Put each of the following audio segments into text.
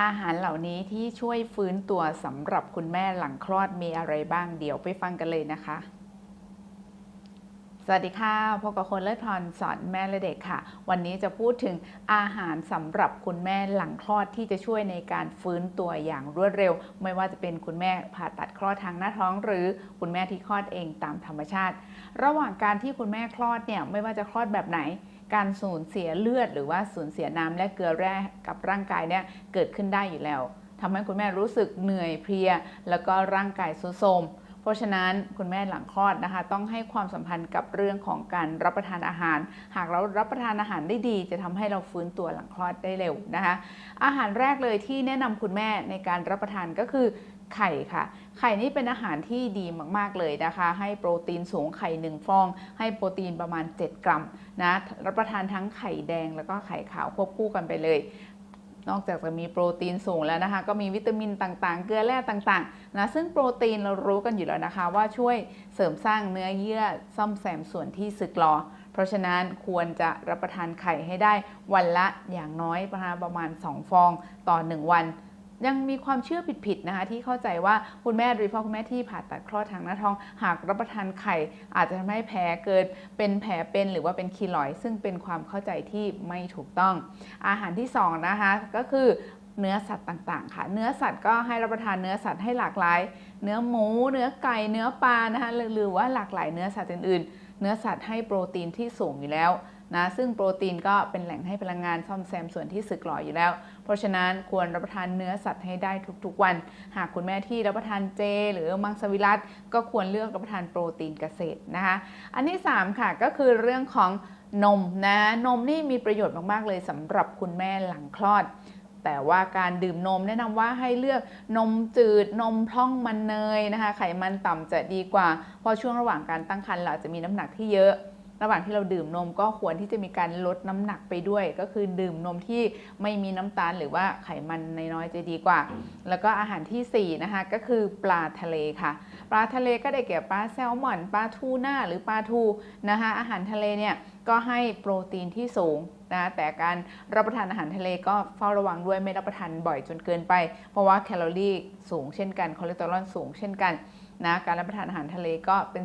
อาหารเหล่านี้ที่ช่วยฟื้นตัวสำหรับคุณแม่หลังคลอดมีอะไรบ้างเดี๋ยวไปฟังกันเลยนะคะ สวัสดีค่ะพบกับคนเลิศพรสอนแม่และเด็กค่ะ วันนี้จะพูดถึงอาหารสำหรับคุณแม่หลังคลอดที่จะช่วยในการฟื้นตัวอย่างรวดเร็ว ไม่ว่าจะเป็นคุณแม่ผ่าตัดคลอดทางหน้าท้อง หรือคุณแม่ที่คลอดเองตามธรรมชาติ ระหว่างการที่คุณแม่คลอดเนี่ยไม่ว่าจะคลอดแบบไหน การสูญเสียเลือด หรือว่าสูญเสียน้ำและเกลือแร่กับร่างกายเนี่ยเกิดขึ้นได้อยู่แล้วทำให้คุณแม่รู้สึกเหนื่อยเพลีย แล้วก็ร่างกายทรุดโทรม เพราะฉะนั้นคุณแม่หลังคลอดนะคะ ต้องให้ความสัมพันธ์กับเรื่องของการรับประทานอาหาร หากเรารับประทานอาหารได้ดี จะทำให้เราฟื้นตัวหลังคลอดได้เร็วนะคะ อาหารแรกเลยที่แนะนำคุณแม่ในการรับประทานก็คือไข่ค่ะ ไข่นี่เป็นอาหารที่ดีมาก ๆ เลยนะคะ ให้โปรตีนสูงไข่หนึ่งฟอง ให้โปรตีนประมาณ 7 กรัมนะ รับประทานทั้งไข่แดงแล้วก็ไข่ขาวควบคู่กันไปเลย นอกจากจะมีโปรตีนสูงแล้วนะคะ ก็มีวิตามินต่างๆ เกลือแร่ต่างๆนะซึ่งโปรตีนเรารู้กันอยู่แล้วนะคะ ว่าช่วยเสริมสร้างเนื้อเยื่อซ่อมแซมส่วนที่สึกหรอ เพราะฉะนั้นควรจะรับประทานไข่ให้ได้วันละอย่างน้อยประมาณ 2 ฟองต่อ 1 วัน ยังมีความเชื่อผิดๆนะคะที่เข้าใจว่าคุณแม่โดยเฉพาะคุณแม่ที่ผ่าตัดคลอดทางหน้าท้อง หากรับประทานไข่ อาจจะทำให้แผลเกิดเป็นแผลเป็นหรือว่าเป็นคีลอย ซึ่งเป็นความเข้าใจที่ไม่ถูกต้อง อาหารที่สองนะคะก็คือเนื้อสัตว์ต่างๆ ค่ะ เนื้อสัตว์ก็ให้รับประทานเนื้อสัตว์ให้หลากหลาย เนื้อหมู เนื้อไก่ เนื้อปลานะคะหรือว่าหลากหลายเนื้อสัตว์อื่นๆ เนื้อสัตว์ให้โปรตีนที่สูงอยู่แล้วนะซึ่งโปรตีนก็เป็นแหล่งให้พลังงานซ่อมแซมส่วนที่สึกหรออยู่แล้ว เพราะฉะนั้นควรรับประทานเนื้อสัตว์ให้ได้ทุกๆวัน หากคุณแม่ที่รับประทานเจ หรือมังสวิรัตก็ควรเลือกรับประทานโปรตีนเกษตรนะคะอันที่ 3 ค่ะก็คือเรื่องของนมนะนมนี่มีประโยชน์มากๆเลยสำหรับคุณแม่หลังคลอด แต่ว่าการดื่มนมแนะนำว่าให้เลือกนมจืดนมพร่องมันเนยนะคะ ไขมันต่ำจะดีกว่า เพราะช่วงระหว่างการตั้งครรภ์เราอาจจะมีน้ำหนักที่เยอะ ระหว่างที่เราดื่มนมก็ควรที่จะมีการลดน้ำหนักไปด้วย ก็คือดื่มนมที่ไม่มีน้ำตาลหรือว่าไขมันน้อยๆจะดีกว่า แล้วก็อาหารทีสี่4นะคะก็คือปลาทะเลค่ะ ปลาทะเลก็ได้แก่ปลาแซลมอนปลาทูน่าหรือปลาทูนะคะอาหารทะเลเนี่ย ก็ให้โปรตีนที่สูงนะแต่การรับประทานอาหารทะเลก็เฝ้าระวังด้วยไม่รับประทานบ่อยจนเกินไป เพราะว่าแคลอรี่สูงเช่นกันคอเลสเตอรอลสูงเช่นกันนะการรับประทานอาหารทะเลก็เป็น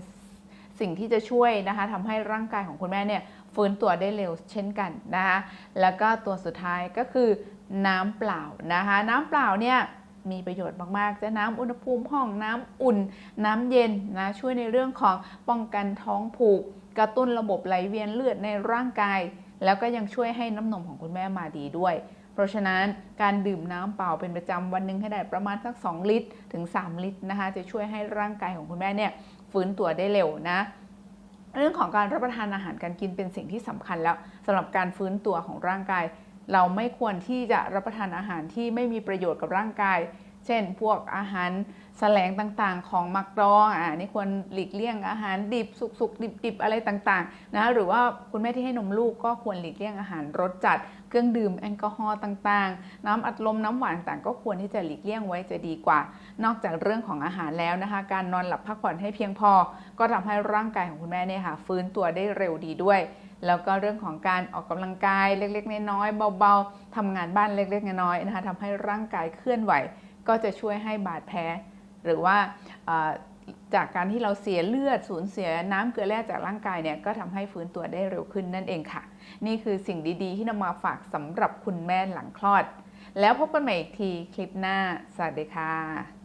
สิ่งที่จะช่วยนะคะทำให้ร่างกายของคุณแม่เนี่ยฟื้นตัวได้เร็วเช่นกันนะคะแล้วก็ตัวสุดท้ายก็คือน้ำเปล่านะคะน้ำเปล่าเนี่ยมีประโยชน์มากๆ จะน้ำอุณหภูมิห้องน้ำอุ่น น้ำเย็นนะช่วยในเรื่องของป้องกันท้องผูก กระตุ้นระบบไหลเวียนเลือดในร่างกาย แล้วก็ยังช่วยให้น้ำนมของคุณแม่มาดีด้วย เพราะฉะนั้นการดื่มน้ำเปล่าเป็นประจำวันหนึ่งให้ได้ประมาณสัก 2 ลิตร ถึง 3 ลิตรนะคะ จะช่วยให้ร่างกายของคุณแม่เนี่ยฟื้นตัวได้เร็วนะเรื่องของการรับประทานอาหารการกินเป็นสิ่งที่สำคัญแล้วสำหรับการฟื้นตัวของร่างกาย เราไม่ควรที่จะรับประทานอาหารที่ไม่มีประโยชน์กับร่างกาย เช่น พวกอาหารแสลงต่างๆ ของมักดองอ่านี่ควรหลีกเลี่ยงอาหารดิบสุกๆดิบๆอะไรต่างๆนะหรือว่าคุณแม่ที่ให้นมลูกก็ควรหลีกเลี่ยงอาหารรสจัด เครื่องดื่มแอลกอฮอล์ต่างๆ น้ำอัดลมน้ำหวานต่างก็ควรที่จะหลีกเลี่ยงไว้จะดีกว่า นอกจากเรื่องของอาหารแล้วนะคะ การนอนหลับพักผ่อนให้เพียงพอ ก็ทำให้ร่างกายของคุณแม่เนี่ยค่ะฟื้นตัวได้เร็วดีด้วยแล้วก็เรื่องของการออกกำลังกายเล็กๆ น้อยๆเบาๆทำงานบ้านเล็กๆ น้อยๆนะคะทำให้ร่างกายเคลื่อนไหว ก็จะช่วยให้บาดแผลหรือว่าจากการที่เราเสียเลือดสูญเสียน้ำเกลือแร่จากร่างกายเนี่ยก็ทำให้ฟื้นตัวได้เร็วขึ้นนั่นเองค่ะ นี่คือสิ่งดีๆ ที่นำมาฝากสำหรับคุณแม่หลังคลอด แล้วพบกันใหม่อีกทีคลิปหน้า สวัสดีค่ะ